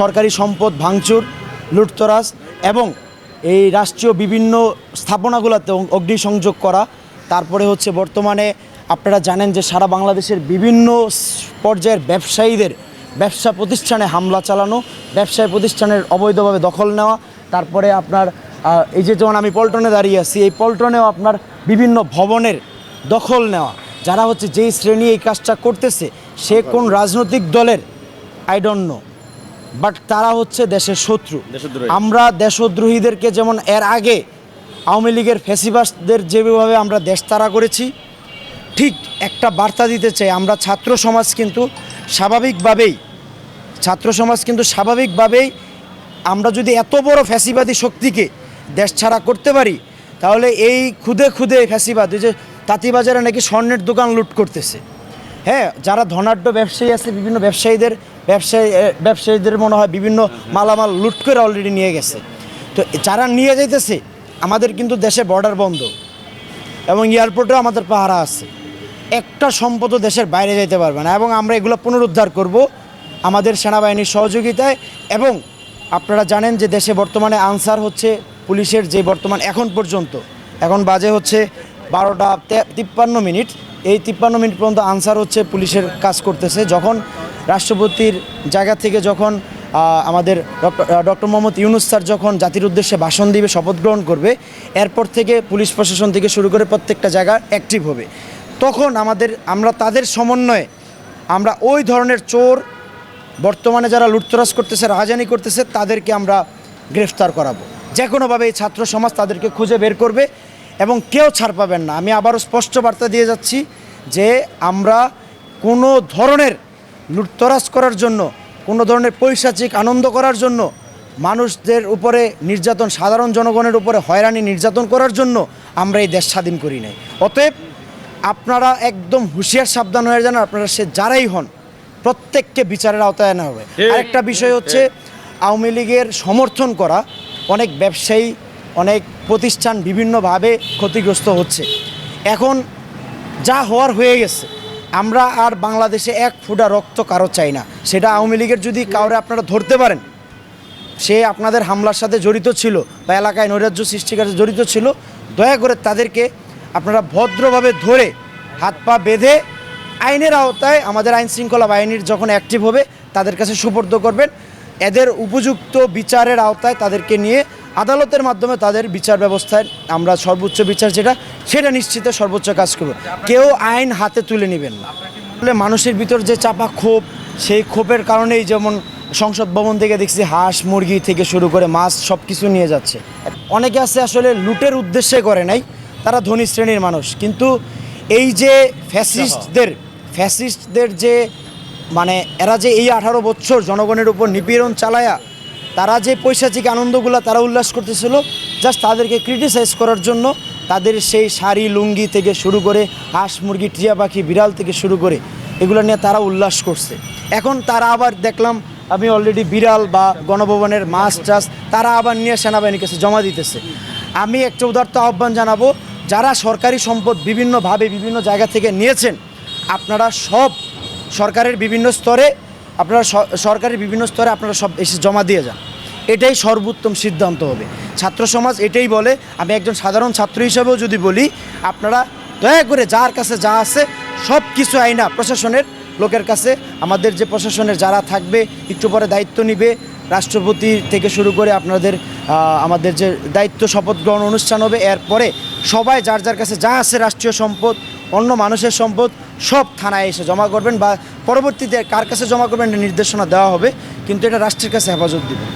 সরকারি সম্পদ, ভাঙচুর, লুটতরাজ এবং এই রাষ্ট্রীয় বিভিন্ন স্থাপনাগুলোতে অগ্নিসংযোগ করা। তারপরে হচ্ছে বর্তমানে আপনারা জানেন যে সারা বাংলাদেশের বিভিন্ন পর্যায়ের ব্যবসায়ীদের ব্যবসা প্রতিষ্ঠানে হামলা চালানো, ব্যবসায় প্রতিষ্ঠানের অবৈধভাবে দখল নেওয়া, তারপরে আপনার এই যে যেমন আমি পল্টনে দাঁড়িয়ে আছি, এই পল্টনেও আপনার বিভিন্ন ভবনের দখল নেওয়া। যারা হচ্ছে যেই শ্রেণি এই কাজটা করতেছে, সে কোন রাজনৈতিক দলের? আই ডোন্ট নো বাট তারা হচ্ছে দেশের শত্রু। আমরা দেশদ্রোহীদেরকে যেমন এর আগে আওয়ামী লীগের ফ্যাসিবাসদের যেভাবে আমরা দেশ তাড়া করেছি ঠিক একটা বার্তা দিতে চাই আমরা ছাত্র সমাজ কিন্তু স্বাভাবিকভাবেই ছাত্র সমাজ কিন্তু স্বাভাবিকভাবেই আমরা যদি এত বড় ফ্যাসিবাদী শক্তিকে দেশ ছাড়া করতে পারি তাহলে এই খুদে খুদে ফ্যাসিবাদ ওই যে তাঁতিবাজারে নাকি স্বর্ণের দোকান লুট করতেছে। হ্যাঁ যারা ধনাঢ্য ব্যবসায়ী আছে বিভিন্ন ব্যবসায়ীদের ব্যবসায়ী ব্যবসায়ীদের মনে হয় বিভিন্ন মালামাল লুট করে অলরেডি নিয়ে গেছে। তো যারা নিয়ে যাইতেছে, আমাদের কিন্তু দেশে বর্ডার বন্ধ। এবং এয়ারপোর্টেও আমাদের পাহারা আছে। একটা সম্পদও দেশের বাইরে যেতে পারবে না। এবং আমরা এগুলো পুনরুদ্ধার করব আমাদের সেনাবাহিনীর সহযোগিতায়। এবং আপনারা জানেন যে দেশে বর্তমানে আনসার হচ্ছে পুলিশের যে বর্তমান এখন পর্যন্ত। এখন বাজে হচ্ছে বারোটা তিপ্পান্ন মিনিট। এই তিপ্পান্ন মিনিট পর্যন্ত আনসার হচ্ছে পুলিশের কাজ করতেছে। যখন রাষ্ট্রপতির জায়গা থেকে যখন আমাদের ডক্টর মোহাম্মদ ইউনুস স্যার যখন জাতির উদ্দেশ্যে ভাষণ দিবে, শপথ গ্রহণ করবে, এরপর থেকে পুলিশ প্রশাসন থেকে শুরু করে প্রত্যেকটা জায়গা অ্যাক্টিভ হবে। তখন আমাদের, আমরা তাদের সমন্বয়ে, আমরা ওই ধরনের চোর বর্তমানে যারা লুটতরাজ করতেছে, রাহাজানি করতেছে, তাদেরকে আমরা গ্রেফতার করাবো। যে কোনোভাবে এই ছাত্র সমাজ তাদেরকে খুঁজে বের করবে এবং কেউ ছাড় পাবেন না। আমি আবারও স্পষ্ট বার্তা দিয়ে যাচ্ছি যে আমরা কোনো ধরনের লুটতরাজ করার জন্য কোনো ধরনের পৈশাচিক আনন্দ করার জন্য মানুষদের উপরে নির্যাতন সাধারণ জনগণের উপরে হয়রানি নির্যাতন করার জন্য আমরা এই দেশ স্বাধীন করি নাই। অতএব আপনারা একদম হুঁশিয়ার সাবধান হয়ে যান আপনারা সে যারাই হন প্রত্যেককে বিচারের আওতায় আনা হবে। আরেকটা বিষয় হচ্ছে আওয়ামী লীগের সমর্থন করা অনেক ব্যবসায়ী অনেক প্রতিষ্ঠান বিভিন্নভাবে ক্ষতিগ্রস্ত হচ্ছে। এখন যা হওয়ার হয়ে গেছে আমরা আর বাংলাদেশে এক ফুটা রক্ত কারও চাই না। সেটা আওয়ামী লীগের যদি কাউরে আপনারা ধরতে পারেন, সে আপনাদের হামলার সাথে জড়িত ছিল বা এলাকায় নৈরাজ্য সৃষ্টির কাছে জড়িত ছিল, দয়া করে তাদেরকে আপনারা ভদ্রভাবে ধরে হাত পা বেঁধে আইনের আওতায় আমাদের আইন শৃঙ্খলা বাহিনীর যখন অ্যাক্টিভ হবে, তাদের কাছে সুপর্দ করবেন। এদের উপযুক্ত বিচারের আওতায় তাদেরকে নিয়ে আদালতের মাধ্যমে তাদের বিচার ব্যবস্থায় আমরা সর্বোচ্চ বিচার যেটা, সেটা নিশ্চিত সর্বোচ্চ কাজ করব। কেউ আইন হাতে তুলে নেবেন না। আসলে মানুষের ভিতর যে চাপা ক্ষোভ, সেই ক্ষোভের কারণেই যেমন সংসদ ভবন থেকে দেখছি হাঁস মুরগি থেকে শুরু করে মাছ সব কিছু নিয়ে যাচ্ছে। অনেকে আছে আসলে লুটের উদ্দেশ্যে করে নাই, তারা ধনী শ্রেণির মানুষ। কিন্তু এই যে ফ্যাসিস্টদের ফ্যাসিস্টদের যে মানে এরা যে এই আঠারো বছর জনগণের উপর নিপীড়ন চালায়া তারা যে পৈশাচিক আনন্দগুলো তারা উল্লাস করতেছিল জাস্ট তাদেরকে ক্রিটিসাইজ করার জন্য তাদের সেই শাড়ি, লুঙ্গি থেকে শুরু করে হাঁস মুরগি, টিয়া পাখি, বিড়াল থেকে শুরু করে এগুলো নিয়ে তারা উল্লাস করছে। এখন তারা আবার দেখলাম, আমি অলরেডি বিড়াল বা গণভবনের মাছ টাছ তারা আবার নিয়ে সেনাবাহিনীর কাছে জমা দিতেছে। আমি একটা উদার্ত আহ্বান জানাব, যারা সরকারি সম্পদ বিভিন্নভাবে বিভিন্ন জায়গা থেকে নিয়েছেন, আপনারা সব সরকারের বিভিন্ন স্তরে আপনারা স- সরকারের বিভিন্ন স্তরে আপনারা সব এসে জমা দিয়ে যান। এটাই সর্বোত্তম সিদ্ধান্ত হবে। ছাত্র সমাজ এটাই বলে, আমি একজন সাধারণ ছাত্র হিসেবেও যদি বলি, আপনারা দয়া করে যার কাছে যা আছে সব কিছু আইনা প্রশাসনের লোকের কাছে, আমাদের যে প্রশাসনের যারা থাকবে, একটু পরে দায়িত্ব নিবে রাষ্ট্রপতি থেকে শুরু করে আপনাদের আমাদের যে দায়িত্ব শপথ গ্রহণ অনুষ্ঠান হবে, এরপরে সবাই যার যার কাছে যা আছে রাষ্ট্রীয় সম্পদ, অন্য মানুষের সম্পদ, সব থানায় এসে জমা করবেন বা পরবর্তীতে কার কাছে জমা করবেন নির্দেশনা দেওয়া হবে, কিন্তু এটা রাষ্ট্রের কাছে হেফাজত দিবে।